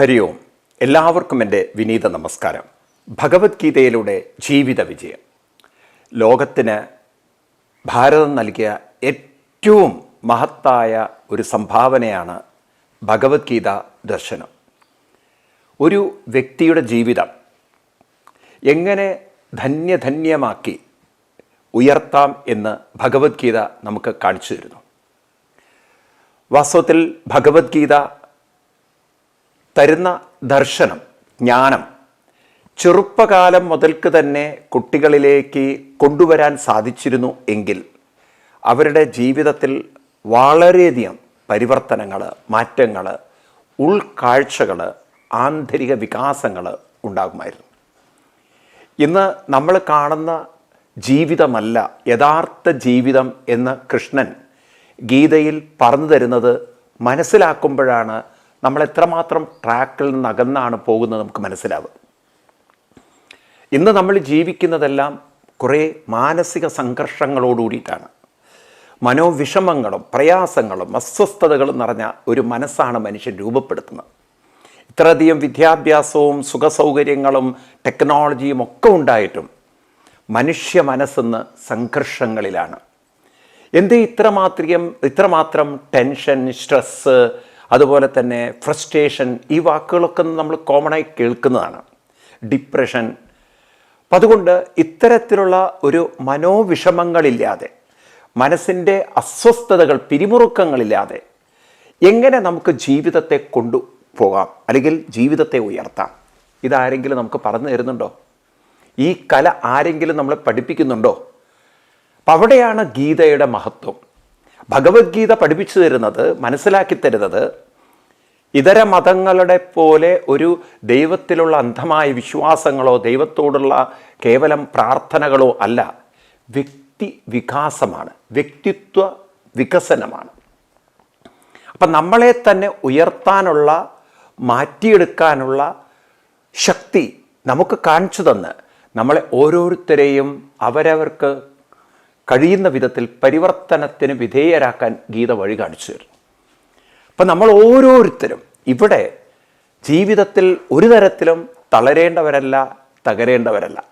ഹരി ഓം എല്ലാവർക്കും എന്റെ വിനീത നമസ്കാരം. ഭഗവത്ഗീതയിലൂടെ ജീവിത വിജയം. ലോകത്തിന് ഭാരതം നൽകിയ ഏറ്റവും മഹത്തായ ഒരു സംഭാവനയാണ് ഭഗവത്ഗീത ദർശനം. ഒരു വ്യക്തിയുടെ ജീവിതം എങ്ങനെ ധന്യധന്യമാക്കി ഉയർത്താം എന്ന് ഭഗവത്ഗീത നമുക്ക് കാണിച്ചു തരുന്നു. വാസ്തവത്തിൽ ഭഗവത്ഗീത തരുന്ന ദർശനം ജ്ഞാനം ചെറുപ്പകാലം മുതൽക്ക് തന്നെ കുട്ടികളിലേക്ക് കൊണ്ടുവരാൻ സാധിച്ചിരുന്നു എങ്കിൽ അവരുടെ ജീവിതത്തിൽ വളരെയധികം പരിവർത്തനങ്ങൾ മാറ്റങ്ങൾ ഉൾക്കാഴ്ചകൾ ആന്തരിക വികാസങ്ങൾ ഉണ്ടാകുമായിരുന്നു. ഇന്ന് നമ്മൾ കാണുന്ന ജീവിതമല്ല യഥാർത്ഥ ജീവിതം എന്ന് കൃഷ്ണൻ ഗീതയിൽ പറഞ്ഞു തരുന്നത് മനസ്സിലാക്കുമ്പോഴാണ് നമ്മൾ എത്രമാത്രം ട്രാക്കിൽ നിന്ന് അകന്നാണ് പോകുന്നത് നമുക്ക് മനസ്സിലാവും ഇന്ന് നമ്മൾ ജീവിക്കുന്നതെല്ലാം കുറേ മാനസിക സംഘർഷങ്ങളോടുകൂടിയിട്ടാണ് മനോവിഷമങ്ങളും പ്രയാസങ്ങളും അസ്വസ്ഥതകളും നിറഞ്ഞ ഒരു മനസ്സാണ് മനുഷ്യൻ രൂപപ്പെടുത്തുന്നത്. ഇത്രയധികം വിദ്യാഭ്യാസവും സുഖസൗകര്യങ്ങളും ടെക്നോളജിയും ഒക്കെ ഉണ്ടായിട്ടും മനുഷ്യ മനസ്സെന്ന് സംഘർഷങ്ങളിലാണ്. എന്തേ ഇത്രമാത്രം ഇത്രമാത്രം ടെൻഷൻ സ്ട്രെസ്സ് അതുപോലെ തന്നെ ഫ്രസ്ട്രേഷൻ ഈ വാക്കുകളൊക്കെ നമ്മൾ കോമണായി കേൾക്കുന്നതാണ്. ഡിപ്രഷൻ അപ്പം അതുകൊണ്ട് ഇത്തരത്തിലുള്ള ഒരു മനോവിഷമങ്ങളില്ലാതെ മനസ്സിന്റെ അസ്വസ്ഥതകൾ പിരിമുറുക്കങ്ങളില്ലാതെ എങ്ങനെ നമുക്ക് ജീവിതത്തെ കൊണ്ടുപോകാം? അല്ലെങ്കിൽ ജീവിതത്തെ ഉയർത്താം? ഇതാരെങ്കിലും നമുക്ക് പറഞ്ഞു തരുന്നുണ്ടോ? ഈ കല ആരെങ്കിലും നമ്മളെ പഠിപ്പിക്കുന്നുണ്ടോ? അപ്പം അവിടെയാണ് ഗീതയുടെ മഹത്വം. ഭഗവത്ഗീത പഠിപ്പിച്ചു തരുന്നത് മനസ്സിലാക്കി തരുന്നത് ഇതര മതങ്ങളുടെ പോലെ ഒരു ദൈവത്തിലുള്ള അന്ധമായ വിശ്വാസങ്ങളോ ദൈവത്തോടുള്ള കേവലം പ്രാർത്ഥനകളോ അല്ല. വ്യക്തി വികാസമാണ് വ്യക്തിത്വ വികസനമാണ്. അപ്പം നമ്മളെ തന്നെ ഉയർത്താനുള്ള മാറ്റിയെടുക്കാനുള്ള ശക്തി നമുക്ക് കാണിച്ചു തന്ന് നമ്മളെ ഓരോരുത്തരെയും അവരവർക്ക് കഴിയുന്ന വിധത്തിൽ പരിവർത്തനത്തിന് വിധേയരാക്കാൻ ഗീത വഴി കാണിച്ചു തരുന്നു. അപ്പം നമ്മൾ ഓരോരുത്തരും ഇവിടെ ജീവിതത്തിൽ ഒരു തരത്തിലും തളരേണ്ടവരല്ല തകരേണ്ടവരല്ല.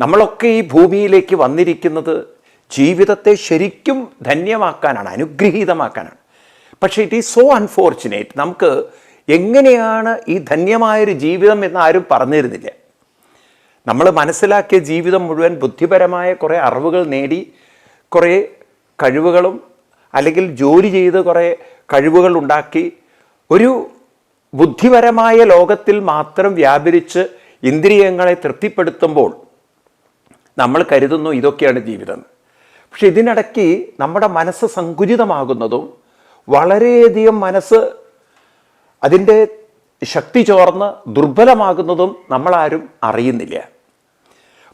നമ്മളൊക്കെ ഈ ഭൂമിയിലേക്ക് വന്നിരിക്കുന്നത് ജീവിതത്തെ ശരിക്കും ധന്യമാക്കാനാണ് അനുഗ്രഹീതമാക്കാനാണ്. പക്ഷേ ഇറ്റ് ഈസ് സോ അൺഫോർച്ചുനേറ്റ് നമുക്ക് എങ്ങനെയാണ് ഈ ധന്യമായൊരു ജീവിതം എന്ന് ആരും പറഞ്ഞിരുന്നില്ല. നമ്മൾ മനസ്സിലാക്കിയ ജീവിതം മുഴുവൻ ബുദ്ധിപരമായ കുറേ അറിവുകൾ നേടി കുറേ കഴിവുകളും അല്ലെങ്കിൽ ജോലി ചെയ്ത് കുറേ കഴിവുകൾ ഉണ്ടാക്കി ഒരു ബുദ്ധിപരമായ ലോകത്തിൽ മാത്രം വ്യാപരിച്ച് ഇന്ദ്രിയങ്ങളെ തൃപ്തിപ്പെടുത്തുമ്പോൾ നമ്മൾ കരുതുന്നു ഇതൊക്കെയാണ് ജീവിതം. പക്ഷെ ഇതിനിടയ്ക്ക് നമ്മുടെ മനസ്സ് സങ്കുചിതമാകുന്നതും വളരെയധികം മനസ്സ് അതിന്റെ ശക്തി ചോർന്ന് ദുർബലമാകുന്നതും നമ്മളാരും അറിയുന്നില്ല.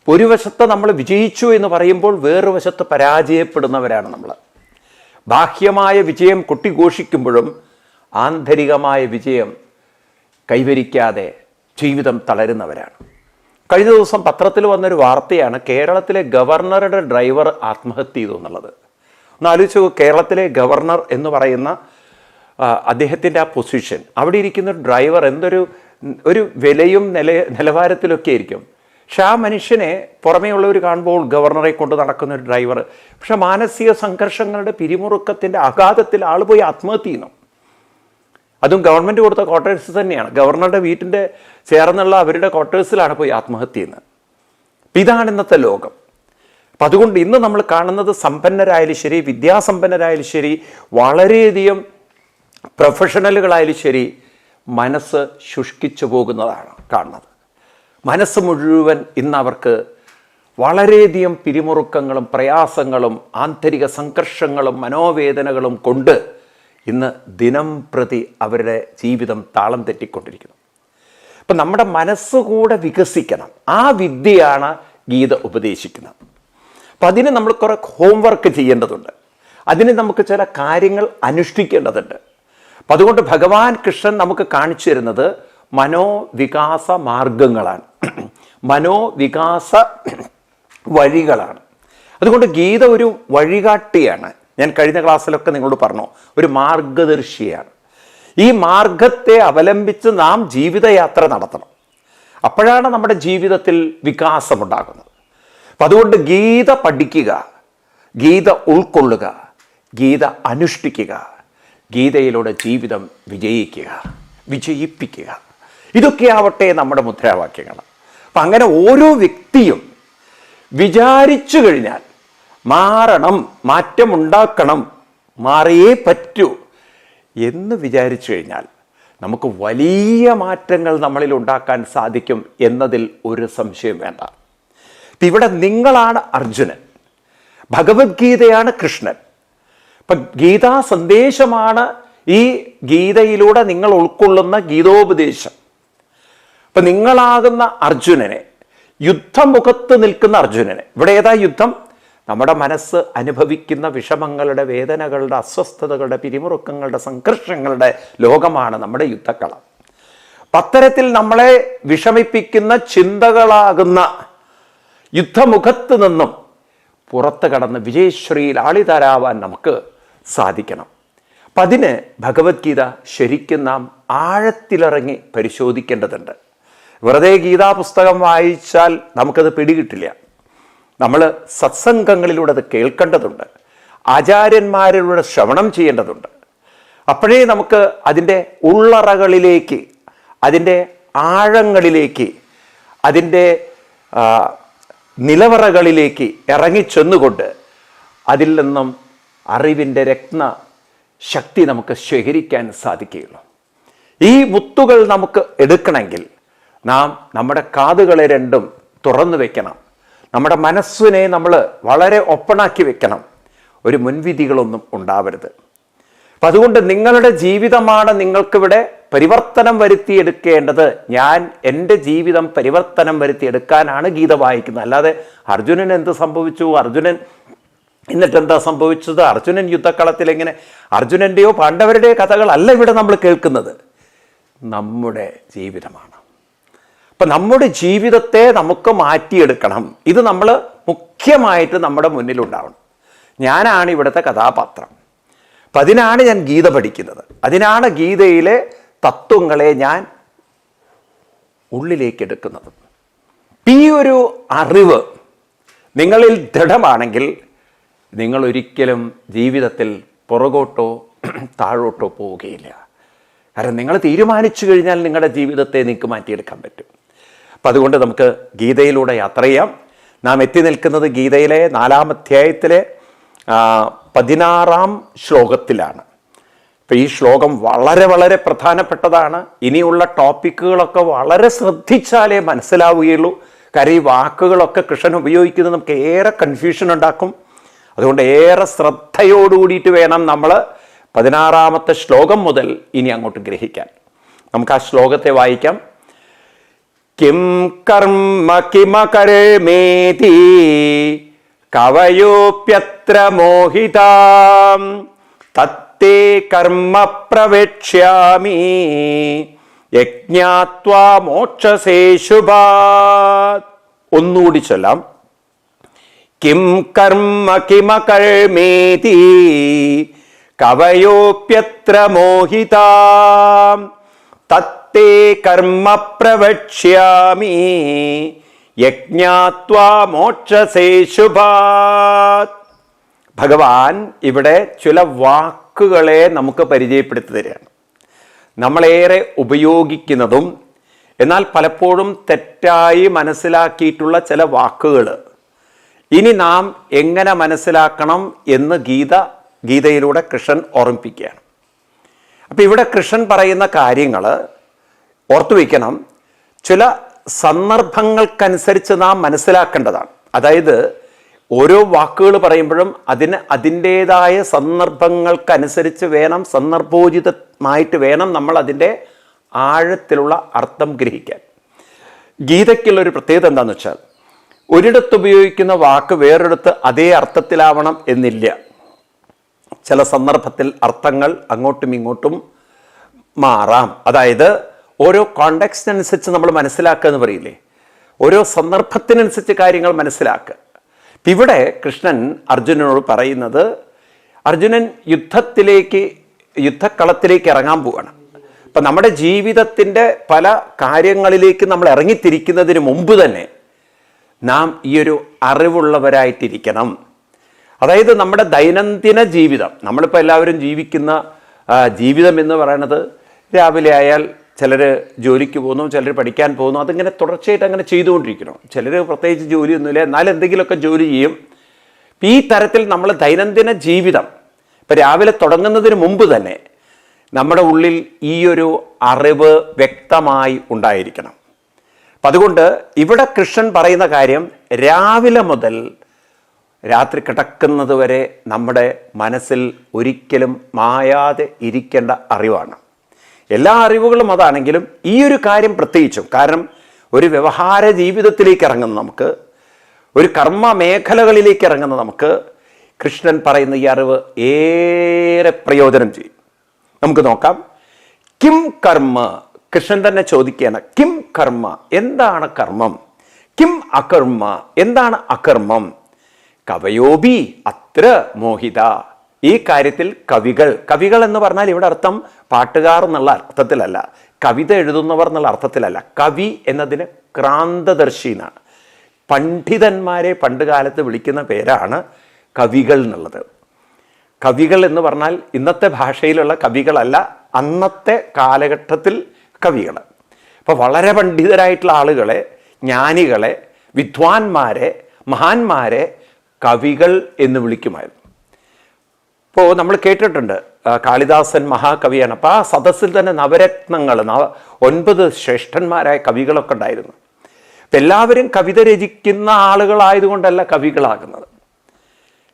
ഒരു വശത്ത് നമ്മൾ വിജയിച്ചു എന്ന് പറയുമ്പോൾ വേറൊരു വശത്ത് പരാജയപ്പെടുന്നവരാണ് നമ്മൾ. ബാഹ്യമായ വിജയം കൊട്ടിഘോഷിക്കുമ്പോഴും ആന്തരികമായ വിജയം കൈവരിക്കാതെ ജീവിതം തളരുന്നവരാണ്. കഴിഞ്ഞ ദിവസം പത്രത്തിൽ വന്നൊരു വാർത്തയാണ് കേരളത്തിലെ ഗവർണറുടെ ഡ്രൈവർ ആത്മഹത്യ ചെയ്തു എന്നുള്ളത്. ഒന്ന് ആലോചിച്ചു കേരളത്തിലെ ഗവർണർ എന്ന് പറയുന്ന അദ്ദേഹത്തിന്റെ ആ പൊസിഷൻ അവിടെ ഇരിക്കുന്ന ഡ്രൈവർ എന്തൊരു ഒരു വിലയും നില നിലവാരത്തിലൊക്കെ ആയിരിക്കും. പക്ഷെ ആ മനുഷ്യനെ പുറമേ ഉള്ളവർ കാണുമ്പോൾ ഗവർണറെ കൊണ്ട് നടക്കുന്ന ഒരു ഡ്രൈവർ പക്ഷെ മാനസിക സംഘർഷങ്ങളുടെ പിരിമുറുക്കത്തിന്റെ ആഘാതത്തിൽ ആൾ പോയി ആത്മഹത്യ ചെയ്യുന്നു. അതും ഗവൺമെന്റ് കൊടുത്ത ക്വാർട്ടേഴ്സ് തന്നെയാണ്. ഗവർണറുടെ വീട്ടിന്റെ ചേർന്നുള്ള അവരുടെ ക്വാർട്ടേഴ്സിലാണ് പോയി ആത്മഹത്യ ചെയ്യുന്നത്. അപ്പം ഇതാണ് ഇന്നത്തെ ലോകം. അപ്പം അതുകൊണ്ട് ഇന്ന് നമ്മൾ കാണുന്നത് സമ്പന്നരായാലും ശരി വിദ്യാസമ്പന്നരായാലും ശരി വളരെയധികം പ്രൊഫഷണലുകളായാലും ശരി മനസ്സ് ശുഷ്കിച്ചു പോകുന്നതാണ് കാണുന്നത്. മനസ്സ് മുഴുവൻ ഇന്ന് അവർക്ക് വളരെയധികം പിരിമുറുക്കങ്ങളും പ്രയാസങ്ങളും ആന്തരിക സംഘർഷങ്ങളും മനോവേദനകളും കൊണ്ട് ഇന്ന് ദിനം പ്രതി അവരുടെ ജീവിതം താളം തെറ്റിക്കൊണ്ടിരിക്കുന്നു. അപ്പം നമ്മുടെ മനസ്സുകൂടെ വികസിക്കണം. ആ വിദ്യയാണ് ഗീത ഉപദേശിക്കുന്നത്. അപ്പം അതിന് നമ്മൾ കുറേ ഹോംവർക്ക് ചെയ്യേണ്ടതുണ്ട്. അതിന് നമുക്ക് ചില കാര്യങ്ങൾ അനുഷ്ഠിക്കേണ്ടതുണ്ട്. അപ്പം അതുകൊണ്ട് ഭഗവാൻ കൃഷ്ണൻ നമുക്ക് കാണിച്ചു തരുന്നത് മനോവികാസ മാർഗങ്ങളാണ്. മനോവികാസ വഴികളാണ്. അതുകൊണ്ട് ഗീത ഒരു വഴികാട്ടിയാണ്. ഞാൻ കഴിഞ്ഞ ക്ലാസ്സിലൊക്കെ നിങ്ങളോട് പറഞ്ഞു ഒരു മാർഗദർശിയാണ്. ഈ മാർഗത്തെ അവലംബിച്ച് നാം ജീവിതയാത്ര നടത്തണം. അപ്പോഴാണ് നമ്മുടെ ജീവിതത്തിൽ വികാസമുണ്ടാകുന്നത്. അപ്പം അതുകൊണ്ട് ഗീത പഠിക്കുക ഗീത ഉൾക്കൊള്ളുക ഗീത അനുഷ്ഠിക്കുക. ഗീതയിലൂടെ ജീവിതം വിജയിക്കുക വിജയിപ്പിക്കുക. ഇതൊക്കെയാവട്ടെ നമ്മുടെ മുദ്രാവാക്യങ്ങൾ. അപ്പം അങ്ങനെ ഓരോ വ്യക്തിയും വിചാരിച്ചു കഴിഞ്ഞാൽ മാറണം മാറ്റമുണ്ടാക്കണം മാറിയേ പറ്റൂ എന്ന് വിചാരിച്ചു കഴിഞ്ഞാൽ നമുക്ക് വലിയ മാറ്റങ്ങൾ നമ്മളിൽ ഉണ്ടാക്കാൻ സാധിക്കും എന്നതിൽ ഒരു സംശയം വേണ്ട. ഇവിടെ നിങ്ങളാണ് അർജുനൻ. ഭഗവത്ഗീതയാണ് കൃഷ്ണൻ. ഇപ്പം ഗീതാ സന്ദേശമാണ് ഈ ഗീതയിലൂടെ നിങ്ങൾ ഉൾക്കൊള്ളുന്ന ഗീതോപദേശം. അപ്പൊ നിങ്ങളാകുന്ന അർജുനനെ യുദ്ധമുഖത്ത് നിൽക്കുന്ന അർജുനനെ ഇവിടെ ഏതാ യുദ്ധം? നമ്മുടെ മനസ്സ് അനുഭവിക്കുന്ന വിഷമങ്ങളുടെ വേദനകളുടെ അസ്വസ്ഥതകളുടെ പിരിമുറുക്കങ്ങളുടെ സംഘർഷങ്ങളുടെ ലോകമാണ് നമ്മുടെ യുദ്ധക്കളം. പത്തരത്തിൽ നമ്മളെ വിഷമിപ്പിക്കുന്ന ചിന്തകളാകുന്ന യുദ്ധമുഖത്ത് നിന്നും പുറത്ത് കടന്ന് വിജയശ്രീയിൽ ആളിതരാവാൻ നമുക്ക് സാധിക്കണം. അപ്പം അതിന് ഭഗവത്ഗീത ശരിക്കും നാം ആഴത്തിലിറങ്ങി പരിശോധിക്കേണ്ടതുണ്ട്. വെറുതെ ഗീതാ പുസ്തകം വായിച്ചാൽ നമുക്കത് പിടികിട്ടില്ല. നമ്മൾ സത്സംഗങ്ങളിലൂടെ അത് കേൾക്കേണ്ടതുണ്ട്. ആചാര്യന്മാരിലൂടെ ശ്രവണം ചെയ്യേണ്ടതുണ്ട്. അപ്പോഴേ നമുക്ക് അതിന്റെ ഉള്ളറകളിലേക്ക് അതിന്റെ ആഴങ്ങളിലേക്ക് അതിന്റെ നിലവറകളിലേക്ക് ഇറങ്ങിച്ചെന്നുകൊണ്ട് അതിൽ നിന്നും അറിവിന്റെ രത്ന ശക്തി നമുക്ക് ശേഖരിക്കാൻ സാധിക്കുകയുള്ളൂ. ഈ മുത്തുകൾ നമുക്ക് എടുക്കണമെങ്കിൽ നാം നമ്മുടെ കാതുകളെ രണ്ടും തുറന്നു വെക്കണം. നമ്മുടെ മനസ്സിനെ നമ്മൾ വളരെ ഒപ്പണാക്കി വെക്കണം. ഒരു മുൻവിധികളൊന്നും ഉണ്ടാവരുത്. അപ്പം അതുകൊണ്ട് നിങ്ങളുടെ ജീവിതമാണ് നിങ്ങൾക്കിവിടെ പരിവർത്തനം വരുത്തിയെടുക്കേണ്ടത്. ഞാൻ എന്റെ ജീവിതം പരിവർത്തനം വരുത്തിയെടുക്കാനാണ് ഗീത വായിക്കുന്നത്. അല്ലാതെ അർജുനൻ എന്ത് സംഭവിച്ചു? അർജുനൻ എന്നിട്ട് എന്താ സംഭവിച്ചത്? അർജുനൻ യുദ്ധക്കളത്തിൽ എങ്ങനെ? അർജുനന്റെയോ പാണ്ഡവരുടെയോ കഥകളല്ല ഇവിടെ നമ്മൾ കേൾക്കുന്നത്. നമ്മുടെ ജീവിതമാണ്. അപ്പം നമ്മുടെ ജീവിതത്തെ നമുക്ക് മാറ്റിയെടുക്കണം. ഇത് നമ്മൾ മുഖ്യമായിട്ട് നമ്മുടെ മുന്നിലുണ്ടാവണം ഞാനാണ് ഇവിടുത്തെ കഥാപാത്രം. അപ്പം അതിനാണ് ഞാൻ ഗീത പഠിക്കുന്നത്. അതിനാണ് ഗീതയിലെ തത്വങ്ങളെ ഞാൻ ഉള്ളിലേക്ക് എടുക്കുന്നത്. ഈ ഒരു അറിവ് നിങ്ങളിൽ ദൃഢമാണെങ്കിൽ നിങ്ങൾ ഒരിക്കലും ജീവിതത്തിൽ പുറകോട്ടോ താഴോട്ടോ പോവുകയില്ല. കാരണം നിങ്ങൾ തീരുമാനിച്ചു കഴിഞ്ഞാൽ നിങ്ങളുടെ ജീവിതത്തെ നിങ്ങൾക്ക് മാറ്റിയെടുക്കാൻ പറ്റും. അപ്പം അതുകൊണ്ട് നമുക്ക് ഗീതയിലൂടെ യാത്ര ചെയ്യാം. നാം എത്തി നിൽക്കുന്നത് ഗീതയിലെ നാലാം അധ്യായത്തിലെ പതിനാറാം ശ്ലോകത്തിലാണ്. അപ്പം ഈ ശ്ലോകം വളരെ വളരെ പ്രധാനപ്പെട്ടതാണ്. ഇനിയുള്ള ടോപ്പിക്കുകളൊക്കെ വളരെ ശ്രദ്ധിച്ചാലേ മനസ്സിലാവുകയുള്ളൂ. കാര്യം ഈ വാക്കുകളൊക്കെ കൃഷ്ണൻ ഉപയോഗിക്കുന്നത് നമുക്ക് ഏറെ കൺഫ്യൂഷൻ ഉണ്ടാക്കും. അതുകൊണ്ട് ഏറെ ശ്രദ്ധയോടുകൂടിയിട്ട് വേണം നമ്മൾ പതിനാറാമത്തെ ശ്ലോകം മുതൽ ഇനി അങ്ങോട്ട് ഗ്രഹിക്കാൻ. നമുക്ക് ആ ശ്ലോകത്തെ വായിക്കാം. കിം കർമ്മ കിമകരേമേതി കവയോപ്യത്ര മോഹിതാം. തത്തേ കർമ്മ പ്രവേക്ഷ്യാമി. യജ്ഞാത്വാ മോക്ഷശേഷുഭാ ഒന്നുകൂടി ചൊല്ലാം. കിം കർമ്മ കിമകർമേതി കവയോപ്യത്ര മോഹിത. തത്തേ കർമ്മ പ്രവക്ഷ്യാമി. യജ്ഞാത്വാ മോക്ഷസേ ശുഭാത്. ഭഗവാൻ ഇവിടെ ചില വാക്കുകളെ നമുക്ക് പരിചയപ്പെടുത്തി തരികയാണ്. നമ്മളേറെ ഉപയോഗിക്കുന്നതും എന്നാൽ പലപ്പോഴും തെറ്റായി മനസ്സിലാക്കിയിട്ടുള്ള ചില വാക്കുകൾ ഇനി നാം എങ്ങനെ മനസ്സിലാക്കണം എന്ന് ഗീത ഗീതയിലൂടെ കൃഷ്ണൻ ഓർമ്മിപ്പിക്കുകയാണ്. അപ്പം ഇവിടെ കൃഷ്ണൻ പറയുന്ന കാര്യങ്ങൾ ഓർത്തു വയ്ക്കണം. ചില സന്ദർഭങ്ങൾക്കനുസരിച്ച് നാം മനസ്സിലാക്കേണ്ടതാണ്. അതായത് ഓരോ വാക്കുകൾ പറയുമ്പോഴും അതിന് അതിന്റേതായ സന്ദർഭങ്ങൾക്കനുസരിച്ച് വേണം സന്ദർഭോചിതമായിട്ട് വേണം നമ്മൾ അതിന്റെ ആഴത്തിലുള്ള അർത്ഥം ഗ്രഹിക്കാൻ. ഗീതയ്ക്കുള്ള ഒരു പ്രത്യേകത എന്താണെന്ന് വെച്ചാൽ ഒരിടത്ത് ഉപയോഗിക്കുന്ന വാക്ക് വേറൊരിടത്ത് അതേ അർത്ഥത്തിലാവണം എന്നില്ല. ചില സന്ദർഭത്തിൽ അർത്ഥങ്ങൾ അങ്ങോട്ടും ഇങ്ങോട്ടും മാറാം. അതായത് ഓരോ കോണ്ടെക്സ്റ്റിനനുസരിച്ച് നമ്മൾ മനസ്സിലാക്കുക എന്ന് പറയില്ലേ? ഓരോ സന്ദർഭത്തിനനുസരിച്ച് കാര്യങ്ങൾ മനസ്സിലാക്കുക. ഇപ്പം ഇവിടെ കൃഷ്ണൻ അർജുനനോട് പറയുന്നത് അർജുനൻ യുദ്ധത്തിലേക്ക് യുദ്ധക്കളത്തിലേക്ക് ഇറങ്ങാൻ പോവാണ്. അപ്പം നമ്മുടെ ജീവിതത്തിന്റെ പല കാര്യങ്ങളിലേക്ക് നമ്മൾ ഇറങ്ങിത്തിരിക്കുന്നതിന് മുമ്പ് തന്നെ നാം ഈ ഒരു അറിവുള്ളവരായിട്ടിരിക്കണം. അതായത് നമ്മുടെ ദൈനംദിന ജീവിതം നമ്മളിപ്പോൾ എല്ലാവരും ജീവിക്കുന്ന ജീവിതം എന്ന് പറയുന്നത് രാവിലെ ആയാൽ ചിലർ ജോലിക്ക് പോകുന്നു ചിലർ പഠിക്കാൻ പോകുന്നു അതിങ്ങനെ തുടർച്ചയായിട്ട് അങ്ങനെ ചെയ്തുകൊണ്ടിരിക്കണം. ചിലർ പ്രത്യേകിച്ച് ജോലിയൊന്നുമില്ല എന്നാലും എന്തെങ്കിലുമൊക്കെ ജോലി ചെയ്യും. ഈ തരത്തിൽ നമ്മൾ ദൈനംദിന ജീവിതം ഇപ്പം രാവിലെ തുടങ്ങുന്നതിന് മുമ്പ് തന്നെ നമ്മുടെ ഉള്ളിൽ ഈ ഒരു അറിവ് വ്യക്തമായി ഉണ്ടായിരിക്കണം. അപ്പം അതുകൊണ്ട് ഇവിടെ കൃഷ്ണൻ പറയുന്ന കാര്യം രാവിലെ മുതൽ രാത്രി കിടക്കുന്നത് വരെ നമ്മുടെ മനസ്സിൽ ഒരിക്കലും മായാതെ ഇരിക്കേണ്ട അറിവാണ്. എല്ലാ അറിവുകളും അതാണെങ്കിലും ഈ ഒരു കാര്യം പ്രത്യേകിച്ചും കാരണം ഒരു വ്യവഹാര ജീവിതത്തിലേക്ക് ഇറങ്ങുന്ന നമുക്ക് ഒരു കർമ്മ മേഖലകളിലേക്ക് ഇറങ്ങുന്ന നമുക്ക് കൃഷ്ണൻ പറയുന്ന ഈ അറിവ് ഏറെ പ്രയോജനം ചെയ്യും. നമുക്ക് നോക്കാം. കിം കർമ്മ കൃഷ്ണൻ തന്നെ ചോദിക്കുകയാണ് കിം കർമ്മ? എന്താണ് കർമ്മം? കിം അകർമ്മ? എന്താണ് അകർമ്മം? കവയോബി അത്ര മോഹിത. ഈ കാര്യത്തിൽ കവികൾ കവികൾ എന്ന് പറഞ്ഞാൽ ഇവിടെ അർത്ഥം പാട്ടുകാർ എന്നുള്ള അർത്ഥത്തിലല്ല കവിത എഴുതുന്നവർ എന്നുള്ള അർത്ഥത്തിലല്ല. കവി എന്നതിന് ക്രാന്തദർശി എന്നാണ് പണ്ഡിതന്മാരെ പണ്ട് കാലത്ത് വിളിക്കുന്ന പേരാണ് കവികൾ എന്നുള്ളത്. കവികൾ എന്ന് പറഞ്ഞാൽ ഇന്നത്തെ ഭാഷയിലുള്ള കവികളല്ല അന്നത്തെ കാലഘട്ടത്തിൽ കവികൾ അപ്പോൾ വളരെ പണ്ഡിതരായിട്ടുള്ള ആളുകളെ ജ്ഞാനികളെ വിദ്വാൻമാരെ മഹാന്മാരെ കവികൾ എന്ന് വിളിക്കുമായിരുന്നു. ഇപ്പോൾ നമ്മൾ കേട്ടിട്ടുണ്ട് കാളിദാസൻ മഹാകവിയാണ്. അപ്പോൾ ആ സദസ്സിൽ തന്നെ നവരത്നങ്ങൾ നവ ഒൻപത് ശ്രേഷ്ഠന്മാരായ കവികളൊക്കെ ഉണ്ടായിരുന്നു. അപ്പം എല്ലാവരും കവിത രചിക്കുന്ന ആളുകളായതുകൊണ്ടല്ല കവികളാകുന്നത്.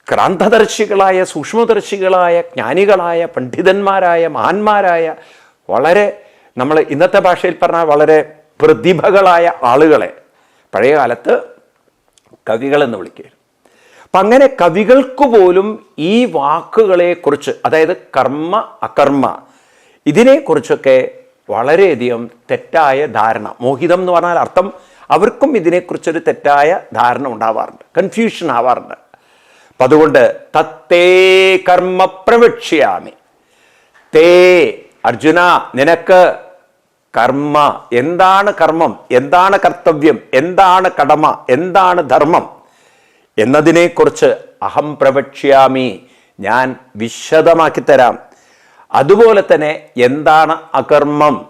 ക്രാന്തദർശികളായ സൂക്ഷ്മദർശികളായ ജ്ഞാനികളായ പണ്ഡിതന്മാരായ മഹാന്മാരായ വളരെ നമ്മൾ ഇന്നത്തെ ഭാഷയിൽ പറഞ്ഞാൽ വളരെ പ്രതിഭകളായ ആളുകളെ. പഴയ കാലത്ത് കവികളെന്ന് വിളിക്കുകയായിരുന്നു. അപ്പം അങ്ങനെ കവികൾക്ക് പോലും ഈ വാക്കുകളെക്കുറിച്ച് അതായത് കർമ്മ അകർമ്മ ഇതിനെക്കുറിച്ചൊക്കെ വളരെയധികം തെറ്റായ ധാരണ. മോഹിതം എന്ന് പറഞ്ഞാൽ അർത്ഥം അവർക്കും ഇതിനെക്കുറിച്ചൊരു തെറ്റായ ധാരണ ഉണ്ടാവാറുണ്ട്. കൺഫ്യൂഷൻ ആവാറുണ്ട്. അപ്പം അതുകൊണ്ട് തത്തേ കർമ്മ പ്രവക്ഷ്യാമി. തേ അർജുന നിനക്ക് കർമ്മ. എന്താണ് കർമ്മം? എന്താണ് കർത്തവ്യം? എന്താണ് കടമ? എന്താണ് ധർമ്മം? എന്നതിനെക്കുറിച്ച് അഹം പ്രവക്ഷ്യാമി. ഞാൻ വിശദമാക്കി തരാം. അതുപോലെ തന്നെ എന്താണ് അകർമ്മം?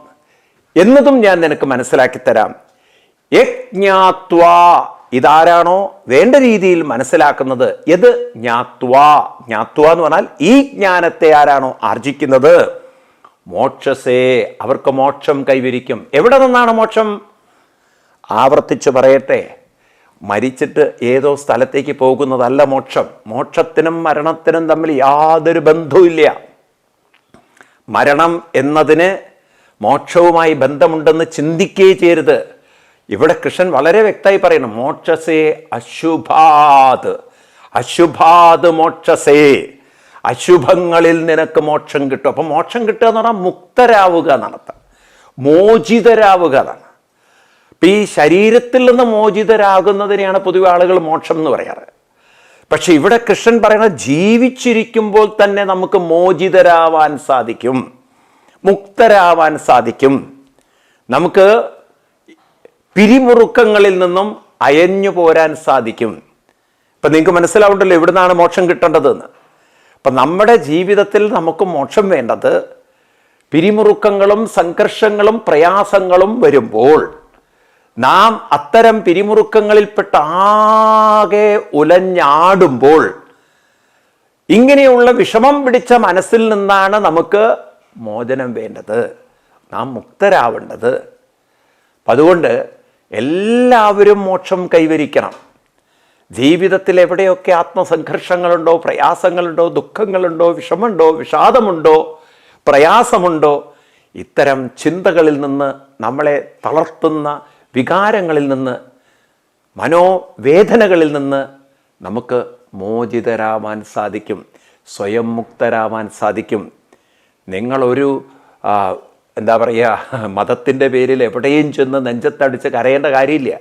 എന്നതും ഞാൻ നിനക്ക് മനസ്സിലാക്കി തരാം. യജ്ഞാത്വാ. ഇതാരാണോ വേണ്ട രീതിയിൽ മനസ്സിലാക്കുന്നത്? ഇത് ജ്ഞാത്വാ. ജ്ഞാത്വ എന്ന് പറഞ്ഞാൽ ഈ ജ്ഞാനത്തെ ആരാണോ ആർജിക്കുന്നത്? മോക്ഷസേ അവർക്ക് മോക്ഷം കൈവരിക്കും. എവിടെ നിന്നാണ് മോക്ഷം? ആവർത്തിച്ചു പറയട്ടെ. മരിച്ചിട്ട് ഏതോ സ്ഥലത്തേക്ക് പോകുന്നതല്ല മോക്ഷം. മോക്ഷത്തിനും മരണത്തിനും തമ്മിൽ യാതൊരു ബന്ധവുമില്ല. മരണം എന്നതിന് മോക്ഷവുമായി ബന്ധമുണ്ടെന്ന് ചിന്തിക്കുകയേ ചെയ്യരുത്. ഇവിടെ കൃഷ്ണൻ വളരെ വ്യക്തമായി പറയുന്നു മോക്ഷസേ അശുഭാത്. അശുഭാത് മോക്ഷസേ. അശുഭങ്ങളിൽ നിനക്ക് മോക്ഷം കിട്ടും. അപ്പം മോക്ഷം കിട്ടുക എന്ന് പറഞ്ഞാൽ മുക്തരാവുക എന്നർത്ഥം മോചിതരാവുക എന്നാണ്. അപ്പം ഈ ശരീരത്തിൽ നിന്ന് മോചിതരാകുന്നതിനെയാണ് പൊതുവെ ആളുകൾ മോക്ഷം എന്ന് പറയാറ്. പക്ഷെ ഇവിടെ കൃഷ്ണൻ പറയുന്നത് ജീവിച്ചിരിക്കുമ്പോൾ തന്നെ നമുക്ക് മോചിതരാവാൻ സാധിക്കും. മുക്തരാവാൻ സാധിക്കും. നമുക്ക് പിരിമുറുക്കങ്ങളിൽ നിന്നും അയഞ്ഞു പോരാൻ സാധിക്കും. ഇപ്പം നിങ്ങൾക്ക് മനസ്സിലാവുണ്ടല്ലോ എവിടുന്നാണ് മോക്ഷം കിട്ടേണ്ടതെന്ന്. അപ്പം നമ്മുടെ ജീവിതത്തിൽ നമുക്ക് മോക്ഷം വേണ്ടത് പിരിമുറുക്കങ്ങളും സംഘർഷങ്ങളും പ്രയാസങ്ങളും വരുമ്പോൾ നാം അത്തരം പിരിമുറുക്കങ്ങളിൽപ്പെട്ട ആകെ ഉലഞ്ഞാടുമ്പോൾ ഇങ്ങനെയുള്ള വിഷമം പിടിച്ച മനസ്സിൽ നിന്നാണ് നമുക്ക് മോചനം വേണ്ടത്. നാം മുക്തരാവേണ്ടത്. അപ്പം അതുകൊണ്ട് എല്ലാവരും മോക്ഷം കൈവരിക്കണം. ജീവിതത്തിൽ എവിടെയൊക്കെ ആത്മസംഘർഷങ്ങളുണ്ടോ പ്രയാസങ്ങളുണ്ടോ ദുഃഖങ്ങളുണ്ടോ വിഷമമുണ്ടോ വിഷാദമുണ്ടോ പ്രയാസമുണ്ടോ ഇത്തരം ചിന്തകളിൽ നിന്ന് നമ്മളെ തളർത്തുന്ന വികാരങ്ങളിൽ നിന്ന് മനോവേദനകളിൽ നിന്ന് നമുക്ക് മോചിതരാവാൻ സാധിക്കും സ്വയം മുക്തരാവാൻ സാധിക്കും. നിങ്ങളൊരു എന്താ പറയുക മതത്തിന്റെ പേരിൽ എവിടെയും ചെന്ന് നെഞ്ചത്തടിച്ച് കരയേണ്ട കാര്യമില്ല.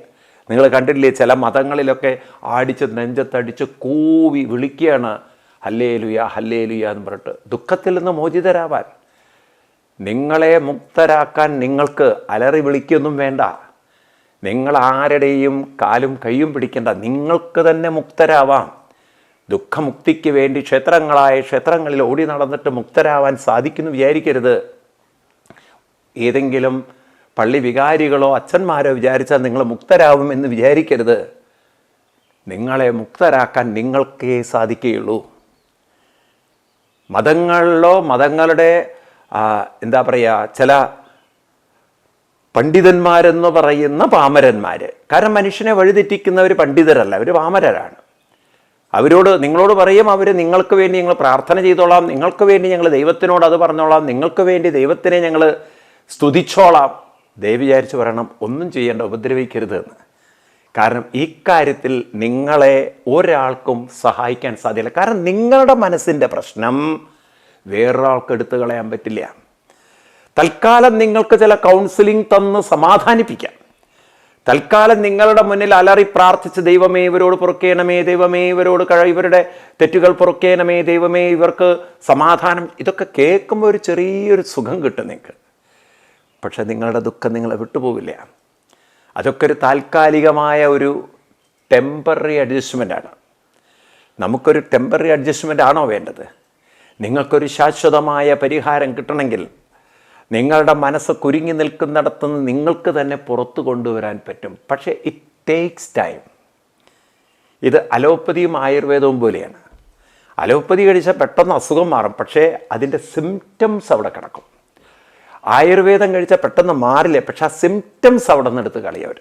നിങ്ങൾ കണ്ടിട്ടില്ലേ ചില മതങ്ങളിലൊക്കെ ആടിച്ച് നെഞ്ചത്തടിച്ച് കൂവി വിളിക്കുകയാണ് ഹല്ലേ ലുയ ഹല്ലേ ലുയ എന്ന് പറഞ്ഞിട്ട്. ദുഃഖത്തിൽ നിന്ന് മോചിതരാവാൻ. നിങ്ങളെ മുക്തരാക്കാൻ നിങ്ങൾക്ക് അലറി വിളിക്കൊന്നും വേണ്ട. നിങ്ങൾ ആരുടെയും കാലും കൈയും പിടിക്കേണ്ട. നിങ്ങൾക്ക് തന്നെ മുക്തരാവാം. ദുഃഖമുക്തിക്ക് വേണ്ടി ക്ഷേത്രങ്ങളായ ക്ഷേത്രങ്ങളിൽ ഓടി നടന്നിട്ട് മുക്തരാവാൻ സാധിക്കുന്നു വിചാരിക്കരുത്. ഏതെങ്കിലും പള്ളി വികാരികളോ അച്ഛന്മാരോ വിചാരിച്ചാൽ നിങ്ങൾ മുക്തരാകും എന്ന് വിചാരിക്കരുത്. നിങ്ങളെ മുക്തരാക്കാൻ നിങ്ങൾക്കേ സാധിക്കുകയുള്ളൂ. മതങ്ങളിലോ മതങ്ങളുടെ എന്താ പറയുക ചില പണ്ഡിതന്മാരെന്ന് പറയുന്ന പാമരന്മാർ കാരണം മനുഷ്യനെ വഴിതെറ്റിക്കുന്നവർ പണ്ഡിതരല്ല അവർ പാമരരാണ്. അവരോട് നിങ്ങളോട് പറയും അവർ നിങ്ങൾക്ക് വേണ്ടി ഞങ്ങൾ പ്രാർത്ഥന ചെയ്തോളാം നിങ്ങൾക്ക് വേണ്ടി ഞങ്ങൾ ദൈവത്തിനോട് അത് പറഞ്ഞോളാം നിങ്ങൾക്ക് വേണ്ടി ദൈവത്തിനെ ഞങ്ങൾ സ്തുതിച്ചോളാം. ദയവ് വിചാരിച്ച് പറയണം ഒന്നും ചെയ്യേണ്ട ഉപദ്രവിക്കരുത് എന്ന്. കാരണം ഈ കാര്യത്തിൽ നിങ്ങളെ ഒരാൾക്കും സഹായിക്കാൻ സാധ്യല്ല. കാരണം നിങ്ങളുടെ മനസ്സിന്റെ പ്രശ്നം വേറൊരാൾക്ക് എടുത്തു കളയാൻ പറ്റില്ല. തൽക്കാലം നിങ്ങൾക്ക് ചില കൗൺസിലിംഗ് തന്ന് സമാധാനിപ്പിക്കാം. തൽക്കാലം നിങ്ങളുടെ മുന്നിൽ അലറി പ്രാർത്ഥിച്ച് ദൈവമേ ഇവരോട് പുറക്കേണമേ ദൈവമേ ഇവരോട് കഴ ഇവരുടെ തെറ്റുകൾ പുറക്കേണമേ ദൈവമേ ഇവർക്ക് സമാധാനം ഇതൊക്കെ കേൾക്കുമ്പോൾ ഒരു ചെറിയൊരു സുഖം കിട്ടും നിങ്ങൾക്ക്. പക്ഷെ നിങ്ങളുടെ ദുഃഖം നിങ്ങളെ വിട്ടുപോകില്ല അതൊക്കെ ഒരു താൽക്കാലികമായ ഒരു ടെമ്പററി അഡ്ജസ്റ്റ്മെന്റാണ് നമുക്കൊരു ടെമ്പററി അഡ്ജസ്റ്റ്മെന്റ് ആണോ വേണ്ടത്? നിങ്ങൾക്കൊരു ശാശ്വതമായ പരിഹാരം കിട്ടണമെങ്കിൽ നിങ്ങളുടെ മനസ്സ് കുരുങ്ങി നിൽക്കുന്നിടത്തുനിന്ന് നിങ്ങൾക്ക് തന്നെ പുറത്തു കൊണ്ടുവരാൻ പറ്റും. പക്ഷേ ഇറ്റ് ടേക്സ് ടൈം ഇത് അലോപ്പതിയും ആയുർവേദവും പോലെയാണ്. അലോപ്പതി കഴിച്ചാൽ പെട്ടെന്ന് അസുഖം മാറും. പക്ഷേ അതിന്റെ സിംറ്റംസ് അവിടെ കിടക്കും. ആയുർവേദം കഴിച്ചാൽ പെട്ടെന്ന് മാറില്ല? പക്ഷെ ആ സിംറ്റംസ് അവിടെ നിന്ന് എടുത്ത് കളിയവർ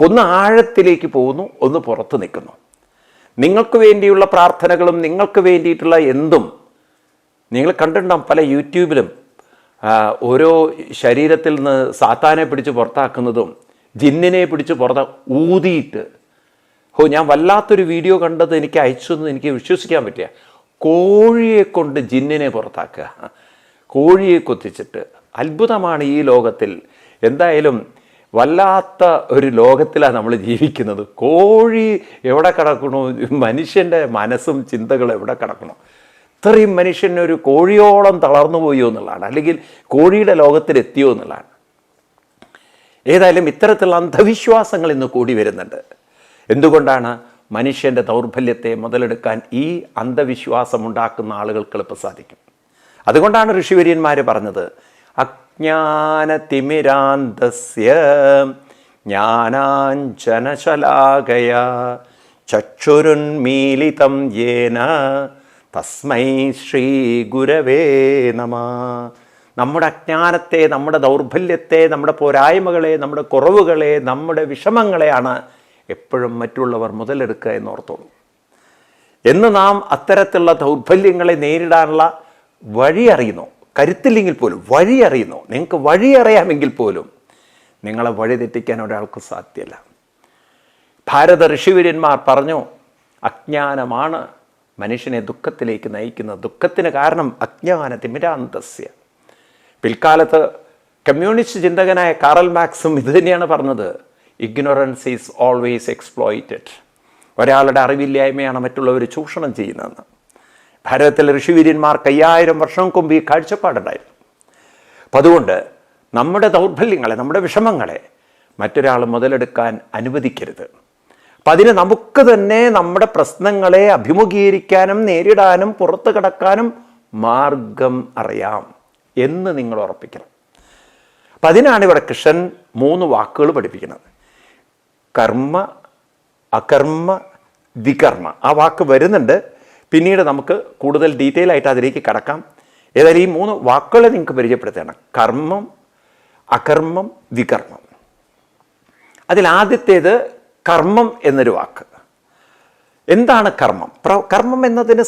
ഒന്ന് ആഴത്തിലേക്ക് പോകുന്നു ഒന്ന് പുറത്ത് നിൽക്കുന്നു. നിങ്ങൾക്ക് വേണ്ടിയുള്ള പ്രാർത്ഥനകളും നിങ്ങൾക്ക് വേണ്ടിയിട്ടുള്ള എന്തും നിങ്ങൾ കണ്ടിട്ടുണ്ടാവും പല യൂട്യൂബിലും. ഓരോ ശരീരത്തിൽ നിന്ന് സാത്താനെ പിടിച്ച് പുറത്താക്കുന്നതും ജിന്നിനെ പിടിച്ച് പുറത്ത ഊതിയിട്ട്. ഓ ഞാൻ വല്ലാത്തൊരു വീഡിയോ കണ്ടത് എനിക്ക് അയച്ചു എന്ന് എനിക്ക് വിശ്വസിക്കാൻ പറ്റിയ. കോഴിയെ കൊണ്ട് ജിന്നിനെ പുറത്താക്കുക. കോഴിയെ കൊത്തിച്ചിട്ട്. അത്ഭുതമാണ് ഈ ലോകത്തിൽ. എന്തായാലും വല്ലാത്ത ഒരു ലോകത്തിലാണ് നമ്മൾ ജീവിക്കുന്നത്. കോഴി എവിടെ കിടക്കണു? മനുഷ്യന്റെ മനസ്സും ചിന്തകളും എവിടെ കിടക്കണോ? ഇത്രയും മനുഷ്യനൊരു കോഴിയോളം തളർന്നു പോയോ എന്നുള്ളതാണ്. അല്ലെങ്കിൽ കോഴിയുടെ ലോകത്തിലെത്തിയോ എന്നുള്ളതാണ്. ഏതായാലും ഇത്തരത്തിലുള്ള അന്ധവിശ്വാസങ്ങൾ ഇന്ന് കൂടി വരുന്നുണ്ട്. എന്തുകൊണ്ടാണ് മനുഷ്യന്റെ ദൗർബല്യത്തെ മുതലെടുക്കാൻ ഈ അന്ധവിശ്വാസം ഉണ്ടാക്കുന്ന ആളുകൾക്ക് എളുപ്പം സാധിക്കും? അതുകൊണ്ടാണ് ഋഷിവര്യന്മാർ പറഞ്ഞത്. അജ്ഞാനതിമിരാന്തസ്യ ജ്ഞാനാഞ്ജനശലാകയ ചക്ഷുരുന്മീലിതം യേന തസ്മൈ ശ്രീ ഗുരവേ നമ. നമ്മുടെ അജ്ഞാനത്തെ നമ്മുടെ ദൗർബല്യത്തെ നമ്മുടെ പോരായ്മകളെ നമ്മുടെ കുറവുകളെ നമ്മുടെ വിഷമങ്ങളെയാണ് എപ്പോഴും മറ്റുള്ളവർ മുതലെടുക്കുക എന്നോർത്തോളൂ. എന്ന് നാം അത്തരത്തിലുള്ള ദൗർബല്യങ്ങളെ നേരിടാനുള്ള വഴി അറിയുന്നു. കരുത്തില്ലെങ്കിൽ പോലും വഴി അറിയുന്നു. നിങ്ങൾക്ക് വഴി അറിയാമെങ്കിൽ പോലും നിങ്ങളെ വഴി തെറ്റിക്കാൻ ഒരാൾക്ക് സാധ്യമല്ല ഭാരത ഋഷിവര്യന്മാർ പറഞ്ഞു അജ്ഞാനമാണ് മനുഷ്യനെ ദുഃഖത്തിലേക്ക് നയിക്കുന്നത് ദുഃഖത്തിന് കാരണം അജ്ഞാന തിമിരാന്തസ്യ പിൽക്കാലത്ത് കമ്മ്യൂണിസ്റ്റ് ചിന്തകനായ കാറൽ മാക്സും ഇത് തന്നെയാണ് പറഞ്ഞത് ഇഗ്നോറൻസ് ഈസ് ഓൾവേസ് എക്സ്പ്ലോയിറ്റഡ്. ഒരാളുടെ അറിവില്ലായ്മയാണ് മറ്റുള്ളവർ ചൂഷണം ചെയ്യുന്നതെന്ന്. ഭാരതത്തിലെ ഋഷിവീര്യന്മാർക്ക് അയ്യായിരം വർഷം മുമ്പ് ഈ കാഴ്ചപ്പാടുണ്ടായിരുന്നു. അപ്പം അതുകൊണ്ട് നമ്മുടെ ദൗർബല്യങ്ങളെ നമ്മുടെ വിഷമങ്ങളെ മറ്റൊരാൾ മുതലെടുക്കാൻ അനുവദിക്കരുത്. അപ്പം അതിന് നമുക്ക് തന്നെ നമ്മുടെ പ്രശ്നങ്ങളെ അഭിമുഖീകരിക്കാനും നേരിടാനും പുറത്തു കടക്കാനും മാർഗം അറിയാം എന്ന് നിങ്ങൾ ഉറപ്പിക്കണം. അപ്പം അതിനാണ് ഇവിടെ കൃഷ്ണൻ മൂന്ന് വാക്കുകൾ പഠിപ്പിക്കുന്നത്. കർമ്മ അകർമ്മ വികർമ്മ. ആ വാക്ക് വരുന്നുണ്ട്. പിന്നീട് നമുക്ക് കൂടുതൽ ഡീറ്റെയിൽ ആയിട്ട് അതിലേക്ക് കടക്കാം. ഏതായാലും ഈ മൂന്ന് വാക്കുകളെ നിങ്ങൾക്ക് പരിചയപ്പെടുത്തണം. കർമ്മം അകർമ്മം വികർമ്മം. അതിൽ ആദ്യത്തേത് കർമ്മം എന്നൊരു വാക്ക്. എന്താണ് കർമ്മം? പ്ര കർമ്മം എന്നതിന്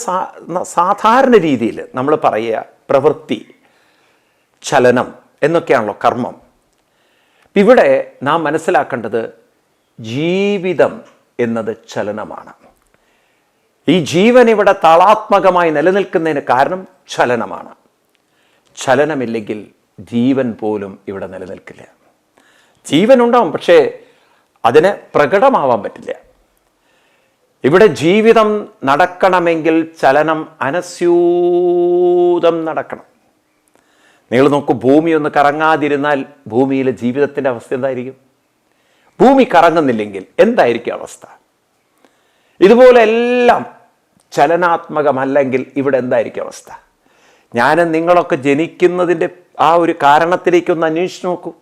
സാധാരണ രീതിയിൽ നമ്മൾ പറയുക പ്രവൃത്തി ചലനം എന്നൊക്കെയാണല്ലോ കർമ്മം. ഇവിടെ നാം മനസ്സിലാക്കേണ്ടത് ജീവിതം എന്നത് ചലനമാണ്. ഈ ജീവൻ ഇവിടെ താളാത്മകമായി നിലനിൽക്കുന്നതിന് കാരണം ചലനമാണ്. ചലനമില്ലെങ്കിൽ ജീവൻ പോലും ഇവിടെ നിലനിൽക്കില്ല. ജീവൻ ഉണ്ടാവും പക്ഷേ അതിന് പ്രകടമാവാൻ പറ്റില്ല. ഇവിടെ ജീവിതം നടക്കണമെങ്കിൽ ചലനം അനസ്യൂതം നടക്കണം. നിങ്ങൾ നോക്കൂ ഭൂമി ഒന്ന് കറങ്ങാതിരുന്നാൽ ഭൂമിയിലെ ജീവിതത്തിന്റെ അവസ്ഥ എന്തായിരിക്കും? ഭൂമി കറങ്ങുന്നില്ലെങ്കിൽ എന്തായിരിക്കും അവസ്ഥ? ഇതുപോലെ എല്ലാം ചലനാത്മകമല്ലെങ്കിൽ ഇവിടെ എന്തായിരിക്കും അവസ്ഥ? ഞാനും നിങ്ങളൊക്കെ ജനിക്കുന്നതിന്റെ ആ ഒരു കാരണത്തിലേക്കൊന്ന് അന്വേഷിച്ച് നോക്കൂ.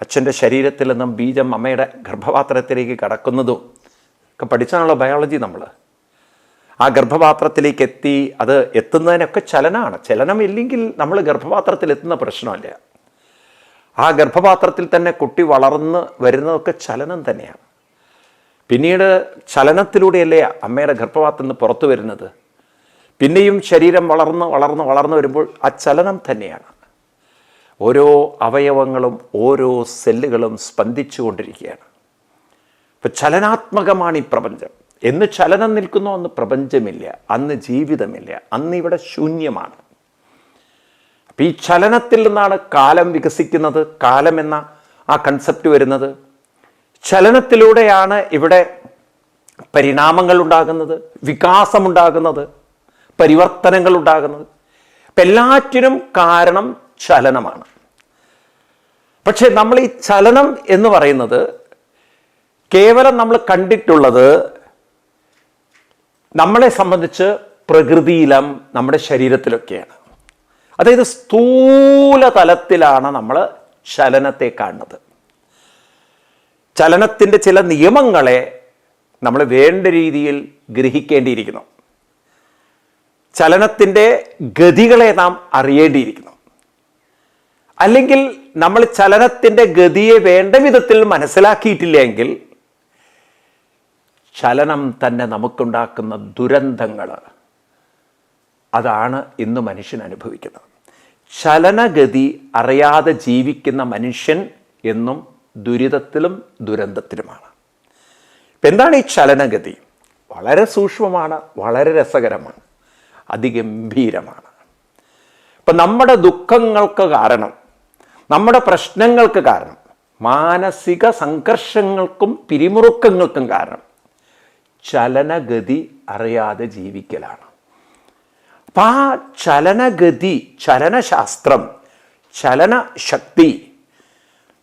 അച്ഛന്റെ ശരീരത്തിൽ നിന്നും ബീജം അമ്മയുടെ ഗർഭപാത്രത്തിലേക്ക് കടക്കുന്നതും ഒക്കെ പഠിച്ചാണല്ലോ ബയോളജി നമ്മൾ. ആ ഗർഭപാത്രത്തിലേക്ക് എത്തി അത് എത്തുന്നതിനൊക്കെ ചലനമാണ്. ചലനമില്ലെങ്കിൽ നമ്മൾ ഗർഭപാത്രത്തിൽ എത്തുന്ന പ്രശ്നമല്ല. ആ ഗർഭപാത്രത്തിൽ തന്നെ കുട്ടി വളർന്ന് വരുന്നതൊക്കെ ചലനം തന്നെയാണ്. പിന്നീട് ചലനത്തിലൂടെയല്ലേ അമ്മയുടെ ഗർഭപാത്രത്തിൽ നിന്ന് പുറത്തു വരുന്നത്? പിന്നെയും ശരീരം വളർന്ന് വളർന്ന് വളർന്നു വരുമ്പോൾ ആ ചലനം തന്നെയാണ്. ഓരോ അവയവങ്ങളും ഓരോ സെല്ലുകളും സ്പന്ദിച്ചു കൊണ്ടിരിക്കുകയാണ്. ഇപ്പം ചലനാത്മകമാണ് ഈ പ്രപഞ്ചം. എന്ന് ചലനം നിൽക്കുന്നു അന്ന് പ്രപഞ്ചമില്ല അന്ന് ജീവിതമില്ല അന്ന് ഇവിടെ ശൂന്യമാണ്. അപ്പം ഈ ചലനത്തിൽ നിന്നാണ് കാലം വികസിക്കുന്നത് കാലം എന്ന ആ കൺസെപ്റ്റ് വരുന്നത്. ചലനത്തിലൂടെയാണ് ഇവിടെ പരിണാമങ്ങൾ ഉണ്ടാകുന്നത് വികാസമുണ്ടാകുന്നത് പരിവർത്തനങ്ങൾ ഉണ്ടാകുന്നത് എല്ലാറ്റിനും കാരണം ചലനമാണ്. പക്ഷേ നമ്മൾ ഈ ചലനം എന്ന് പറയുന്നത് കേവലം നമ്മൾ കണ്ടിട്ടുള്ളത് നമ്മളെ സംബന്ധിച്ച് പ്രകൃതിയിലും നമ്മുടെ ശരീരത്തിലൊക്കെയാണ്. അതായത് സ്ഥൂല തലത്തിലാണ് നമ്മൾ ചലനത്തെ കാണുന്നത്. ചലനത്തിന്റെ ചില നിയമങ്ങളെ നമ്മൾ വേണ്ട രീതിയിൽ ഗ്രഹിക്കേണ്ടിയിരിക്കുന്നു. ചലനത്തിന്റെ ഗതികളെ നാം അറിയേണ്ടിയിരിക്കുന്നു. അല്ലെങ്കിൽ നമ്മൾ ചലനത്തിന്റെ ഗതിയെ വേണ്ട വിധത്തിൽ മനസ്സിലാക്കിയിട്ടില്ലെങ്കിൽ ചലനം തന്നെ നമുക്കുണ്ടാക്കുന്ന ദുരന്തങ്ങൾ അതാണ് ഇന്ന് മനുഷ്യൻ അനുഭവിക്കുന്നത്. ചലനഗതി അറിയാതെ ജീവിക്കുന്ന മനുഷ്യൻ എന്നും ദുരിതത്തിലും ദുരന്തത്തിലുമാണ്. ഇപ്പം എന്താണ് ഈ ചലനഗതി? വളരെ സൂക്ഷ്മമാണ് വളരെ രസകരമാണ് അതിഗംഭീരമാണ്. ഇപ്പം നമ്മുടെ ദുഃഖങ്ങൾക്ക് കാരണം നമ്മുടെ പ്രശ്നങ്ങൾക്ക് കാരണം മാനസിക സംഘർഷങ്ങൾക്കും പിരിമുറുക്കങ്ങൾക്കും കാരണം ചലനഗതി അറിയാതെ ജീവിക്കലാണ്. അപ്പം ആ ചലനഗതി ചലനശാസ്ത്രം ചലനശക്തി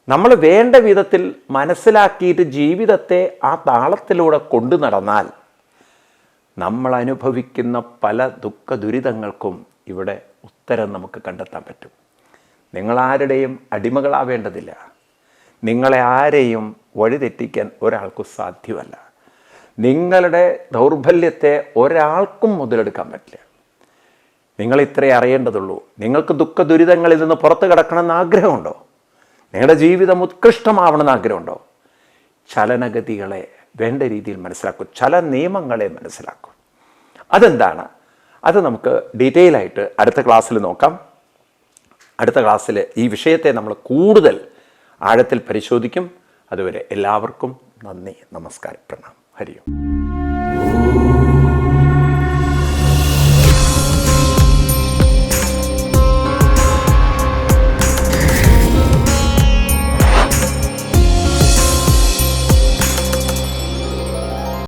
നമ്മൾ വേണ്ട വിധത്തിൽ മനസ്സിലാക്കിയിട്ട് ജീവിതത്തെ ആ താളത്തിലൂടെ കൊണ്ടു നടന്നാൽ നമ്മൾ അനുഭവിക്കുന്ന പല ദുഃഖ ദുരിതങ്ങൾക്കും ഇവിടെ ഉത്തരം നമുക്ക് കണ്ടെത്താൻ പറ്റും. നിങ്ങളാരുടെയും അടിമകളാവേണ്ടതില്ല. നിങ്ങളെ ആരെയും വഴിതെറ്റിക്കാൻ ഒരാൾക്കും സാധ്യമല്ല. നിങ്ങളുടെ ദൗർബല്യത്തെ ഒരാൾക്കും മുതലെടുക്കാൻ പറ്റില്ല. നിങ്ങൾ ഇത്രേ അറിയേണ്ടതുള്ളൂ. നിങ്ങൾക്ക് ദുഃഖ ദുരിതങ്ങളിൽ നിന്ന് പുറത്ത് കിടക്കണമെന്ന് ആഗ്രഹമുണ്ടോ? നിങ്ങളുടെ ജീവിതം ഉത്കൃഷ്ടമാവണമെന്ന് ആഗ്രഹമുണ്ടോ? ചലനഗതികളെ വേണ്ട രീതിയിൽ മനസ്സിലാക്കും. ചല നിയമങ്ങളെ മനസ്സിലാക്കും. അതെന്താണ്? അത് നമുക്ക് ഡീറ്റെയിൽ ആയിട്ട് അടുത്ത ക്ലാസ്സിൽ നോക്കാം. അടുത്ത ക്ലാസ്സിൽ ഈ വിഷയത്തെ നമ്മൾ കൂടുതൽ ആഴത്തിൽ പരിശോധിക്കും. അതുവരെ എല്ലാവർക്കും നന്ദി നമസ്കാരം പ്രണാം ഹരിയും